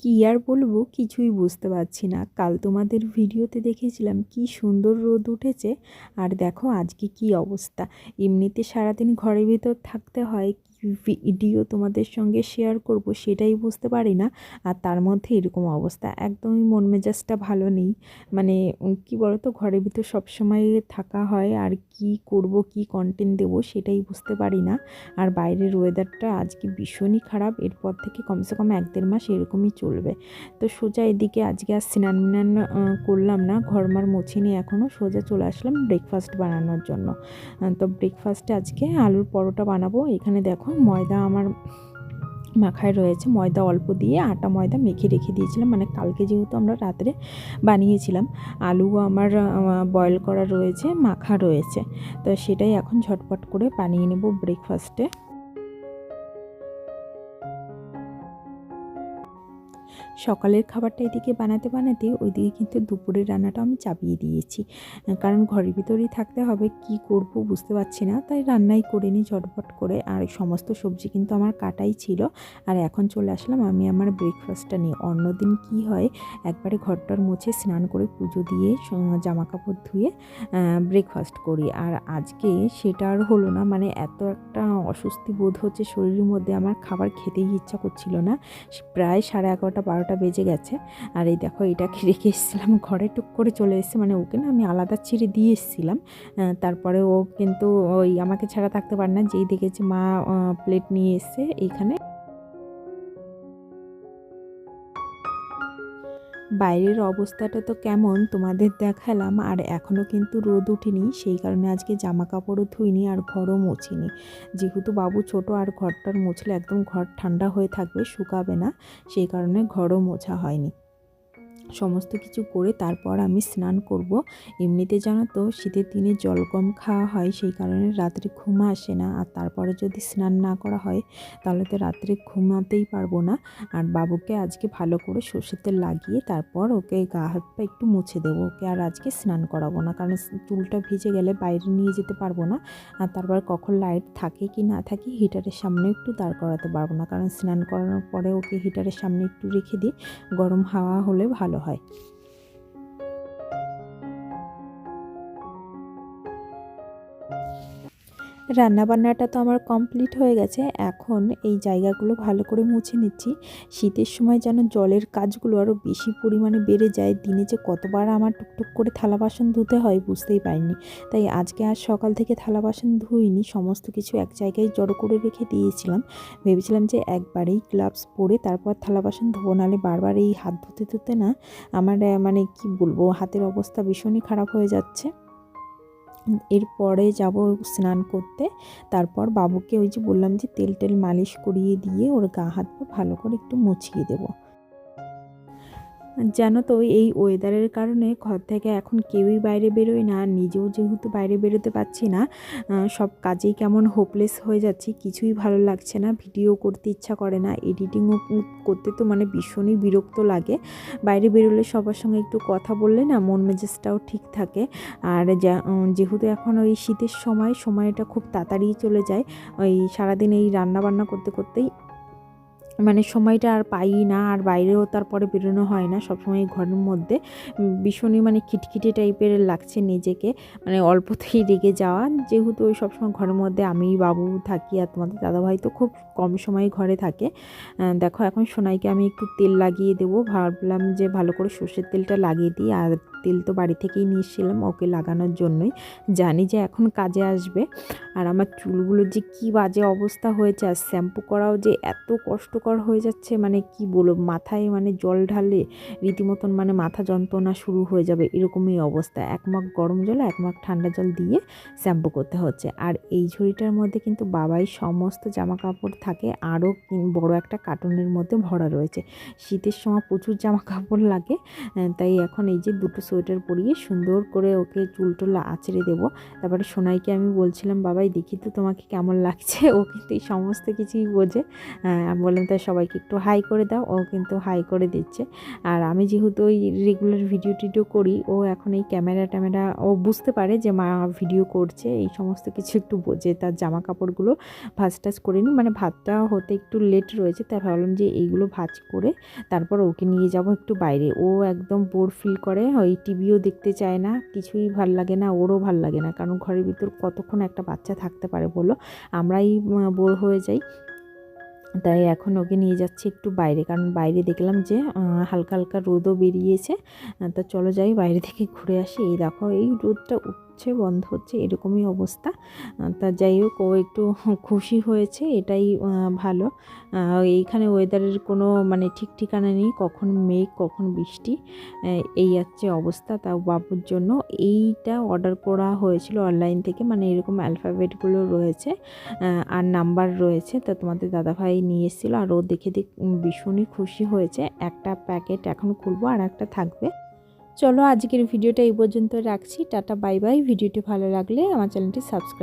কী আর বলব, কিছুই বুঝতে পারছি না। কাল তোমাদের ভিডিওতে দেখেছিলাম কি সুন্দর রোদ উঠেছে, আর দেখো আজকে কি অবস্থা। এমনিতে সারাদিন ঘরের ভিতর থাকতে হয়, কি ভিডিও তোমাদের সঙ্গে শেয়ার করব সেটাই বুঝতে পারি না, আর তার মধ্যে এরকম অবস্থা। একদমই মন মেজাজটা ভালো নেই। মানে কি বলতো, ঘরের ভিতর সবসময় থাকা হয়, আর কি করব, কি কন্টেন্ট দেবো সেটাই বুঝতে পারি না। আর বাইরের ওয়েদারটা আজকে ভীষণই খারাপ, এরপর থেকে কমসে কম এক দেড় মাস এরকমই চলবে তো সোজা এদিকে আজকে আর স্নান মিনান করলাম না, ঘরমার মুছিনি এখনও সোজা চলে আসলাম ব্রেকফাস্ট বানানোর জন্য। তো ব্রেকফাস্টে আজকে আলুর পরোটা বানাবো। এখানে দেখো ময়দা আমার মাখায় রয়েছে, ময়দা অল্প দিয়ে আটা ময়দা মেখে রেখে দিয়েছিলাম। মানে কালকে যেহেতু আমরা রাত্রে বানিয়েছিলাম, আলুও আমার বয়েল করা রয়েছে, মাখা রয়েছে। তো সেটাই এখন ঝটপট করে বানিয়ে নেব ব্রেকফাস্টে সকালের খাবারটা এদিকে বানাতে বানাতে ওইদিকে কিন্তু দুপুরের রান্নাটা আমি চাপিয়ে দিয়েছি। কারণ ঘরের ভিতরেই থাকতে হবে, কি করব বুঝতে পারছি না। তাই রান্নাই করে নিই ঝটপট করে। আর সমস্ত সবজি কিন্তু আমার কাটাই ছিল। আর এখন চলে আসলাম আমি আমার ব্রেকফাস্টটা নিয়ে। অন্যদিন কি হয়, একবারে ঘরটার মুছে স্নান করে পুজো দিয়ে জামা কাপড় ধুয়ে ব্রেকফাস্ট করি। আর আজকে সেটা আর হলো না মানে এত একটা অস্বস্তি বোধ হচ্ছে শরীরের মধ্যে। আমার খাবার খেতেই ইচ্ছা করছিল না। প্রায় সাড়ে এগারোটা, বারোটা বেজে গেছে। আর এই দেখো, এটাকে রেখে এসেছিলাম, ঘরে টুক করে চলে এসেছে। মানে ওকে না আমি আলাদা ছিঁড়ে দিয়ে এসেছিলাম। তারপরে ও কিন্তু ওই আমাকে ছাড়া থাকতে পারে না। যেই দেখেছি মা প্লেট নিয়ে এসছে এইখানে। বাইরের অবস্থাটা তো কেমন তোমাদের দেখালাম, আর এখনও কিন্তু রোদ উঠেনি, সেই কারণে আজকে জামা কাপড়ও ধুইনি আর ঘরও মুছিনি। যেহেতু বাবু ছোট আর ঘরটার মুছলে একদম ঘর ঠান্ডা হয়ে থাকবে, শুকাবে না, সেই কারণে ঘরও মোছা হয়নি। সমস্ত কিছু করে তারপর আমি স্নান করব। এমনিতে জানো তো শীতের দিনে জল কম খাওয়া হয়, সেই কারণে রাত্রে ঘুম আসে না। আর তারপরে যদি স্নান না করা হয়, তাহলে তো রাত্রে ঘুমাতেই পারব না। আর বাবুকে আজকে ভালো করে সর্ষের তেল লাগিয়ে তারপর ওকে গা হাত পা একটু মুছে দেবো। ওকে আর আজকে স্নান করাবো না, কারণ চুলটা ভিজে গেলে বাইরে নিয়ে যেতে পারব না। আর তারপর কখন লাইট থাকে কি না থাকে হিটারের সামনে একটু দাঁড় করাতে পারব না, কারণ স্নান করানোর পরে ওকে হিটারের সামনে একটু রেখে দিই। গরম হাওয়া হলে ভালো হয়। রান্নাবান্নাটা তো আমার কমপ্লিট হয়ে গেছে। এখন এই জায়গাগুলো ভালো করে মুছে নিচ্ছি। শীতের সময় যেন জলের কাজগুলো আরও বেশি পরিমাণে বেড়ে যায়, দিনে যে কতবার আমার টুকটুক করে থালা বাসন ধুতে হয় বুঝতেই পারিনি। তাই আজকে আর সকাল থেকে থালা বাসন ধুইনি, সমস্ত কিছু এক জায়গায় জড়ো করে রেখে দিয়েছিলাম। ভেবেছিলাম যে একবারেই গ্লাভস পরে তারপর থালা বাসন ধোবো, নাহলে বারবার এই হাত ধুতে ধুতে না আমার মানে কি বলব, হাতের অবস্থা ভীষণই খারাপ হয়ে যাচ্ছে। এরপরে যাব স্নান করতে। তারপর বাবুকে ওই যে বললাম যে তেল টেল মালিশ করিয়ে দিয়ে ওর গা হাত পা ভালো করে একটু মুছিয়ে দেবো। জানো তো, এই ওয়েদারের কারণে ঘর থেকে এখন কেউই বাইরে বেরোয় না, নিজেও যেহেতু বাইরে বেরোতে পারছি না সব কাজেই কেমন হোপলেস হয়ে যাচ্ছি, কিছুই ভালো লাগছে না ভিডিও করতে ইচ্ছা করে না এডিটিংও করতে তো মানে ভীষণই বিরক্ত লাগে। বাইরে বেরোলে সবার সঙ্গে একটু কথা বললে না, মন মেজাজটাও ঠিক থাকে। আর যেহেতু এখন ওই শীতের সময়, সময়টা খুব তাড়াতাড়ি চলে যায়, ওই সারাদিন এই রান্না বান্না করতে করতেই মানে সময়টা আর পাই না, আর বাইরেও তারপরে বেরোনো হয় না, সবসময় ঘরের মধ্যে। ভীষণই মানে খিটখিটে টাইপের লাগছে নিজেকে মানে অল্পতেই রেগে যাওয়া। যেহেতু ওই সবসময় ঘরের মধ্যে আমি, বাবু থাকি আর তোমাদের দাদাভাই তো খুব কম সময় ঘরে থাকে। দেখো এখন সোনাইকে আমি একটু তেল লাগিয়ে দেবো। ভাবলাম যে ভালো করে সর্ষের তেলটা লাগিয়ে দিই, আর তেল তো বাড়ি থেকেই নিয়ে ওকে লাগানোর জন্যই। জানি যে এখন কাজে আসবে। আর আমার চুলগুলোর যে কি বাজে অবস্থা হয়েছে আর শ্যাম্পু করাও যে এত কষ্টকর হয়ে যাচ্ছে মানে কি বলব, মাথায় মানে জল ঢালে রীতিমতন মানে মাথা যন্ত্রণা শুরু হয়ে যাবে এরকমই অবস্থা। এক মাগ গরম জল, এক মাগ ঠান্ডা জল দিয়ে শ্যাম্পু করতে হচ্ছে। আর এই ঝুড়িটার মধ্যে কিন্তু বাবাই সমস্ত জামা কাপড় থাকে, আরও বড় একটা কার্টুনের মধ্যে ভরা রয়েছে। শীতের সময় প্রচুর জামা কাপড় লাগে তাই এখন এই যে দুটো সোয়েটার পরিয়ে সুন্দর করে ওকে চুল টুল আঁচড়ে দেবো। তারপরে সোনাইকে আমি বলছিলাম, বাবাই দেখি তো তোমাকে কেমন লাগছে। ও কিন্তু এই সমস্ত কিছুই বোঝে। আহ, আমি বললাম তাই সবাইকে একটু হাই করে দাও। ও কিন্তু হাই করে দিচ্ছে। আর আমি যেহেতু ওই রেগুলার ভিডিও টিডিও করি ও এখন এই ক্যামেরা ট্যামেরা ও বুঝতে পারে যে মা ভিডিও করছে। এই সমস্ত কিছু একটু বোঝে। তার জামা কাপড়গুলো ভাজ টাজ করে নিই। মানে ভাতটা হতে একটু লেট রয়েছে তাই ভাবলাম যে এইগুলো ভাজ করে তারপর ওকে নিয়ে যাব একটু বাইরে। ও একদম বোর ফিল করে। ওই টিভিও দেখতে চায় না। কিছুই ভালো লাগে না ওরও ভালো লাগে না। কারণ ঘরের ভিতর কতক্ষণ একটা বাচ্চা থাকতে পারে বলো। আমরাই বোর হয়ে যাই। তাই এখন ওকে নিয়ে যাচ্ছি একটু বাইরে। কারণ বাইরে দেখলাম যে হালকা হালকা রোদও বেরিয়েছে। তা চলো যাই বাইরে থেকে ঘুরে আসি। এই দেখো, এই রোদটা উঠছে বন্ধ হচ্ছে, এরকমই অবস্থা। তা যাই হোক, ও একটু খুশি হয়েছে, এটাই ভালো। এইখানে ওয়েদারের কোনো মানে ঠিক ঠিকানা নেই, কখন মেঘ, কখন বৃষ্টি এই হচ্ছে অবস্থা তাও বাবুর জন্য। এইটা অর্ডার করা হয়েছিল অনলাইন থেকে মানে এরকম অ্যালফাবেটগুলো রয়েছে আর নাম্বার রয়েছে, তা তোমাদের দাদাভাই নিয়ে এসেছিল, আর ও দেখে দেখ, ভীষণই খুশি হয়েছে। একটা প্যাকেট এখন খুলবো, আর একটা থাকবে। চলো আজকের ভিডিওটা এই পর্যন্ত রাখছি। Tata, bye bye. ভিডিওটি ভালো লাগলে আমার চ্যানেলটি সাবস্ক্রাইব